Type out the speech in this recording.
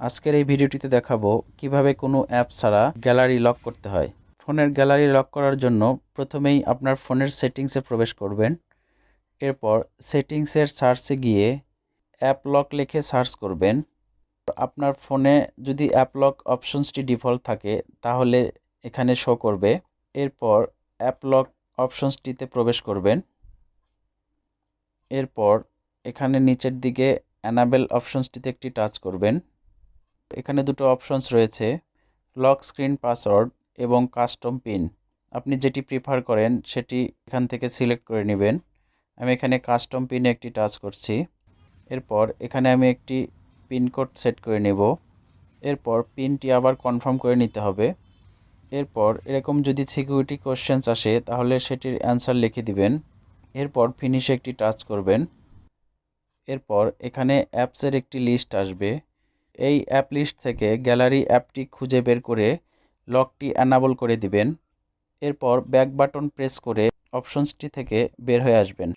আজকের এই ভিডিওটিতে দেখাবো কীভাবে কোনো অ্যাপ ছাড়া গ্যালারি লক করতে হয়। ফোনের গ্যালারি লক করার জন্য প্রথমেই আপনার ফোনের সেটিংসে প্রবেশ করবেন। এরপর সেটিংসের সার্চে গিয়ে অ্যাপ লক লিখে সার্চ করবেন। আপনার ফোনে যদি অ্যাপ লক অপশনসটি ডিফল্ট থাকে, তাহলে এখানে শো করবে। এরপর অ্যাপ লক অপশনসটিতে প্রবেশ করবেন। এরপর এখানে নিচের দিকে অ্যানাবেল অপশনসটিতে একটি টাচ করবেন। এখানে দুটো অপশনস রয়েছে লক স্ক্রিন পাসওয়ার্ড এবং কাস্টম পিন আপনি যেটি প্রিফার করেন, সেটি এখান থেকে সিলেক্ট করে নেবেন। আমি এখানে কাস্টম পিনে একটি টাচ করছি। এরপর এখানে আমি একটি পিনকোড সেট করে নেব। এরপর পিনটি আবার কনফার্ম করে নিতে হবে। এরপর এরকম যদি সিকিউরিটি কোশ্চেন্স আসে, তাহলে সেটির অ্যান্সার লিখে দিবেন। এরপর ফিনিশে একটি টাচ করবেন। এরপর এখানে অ্যাপসের একটি লিস্ট আসবে। এই অ্যাপ লিস্ট থেকে গ্যালারি অ্যাপটি খুঁজে বের করে লকটি অ্যানাবল করে দিবেন। এরপর ব্যাক বাটন প্রেস করে অপশনসটি থেকে বের হয়ে আসবেন।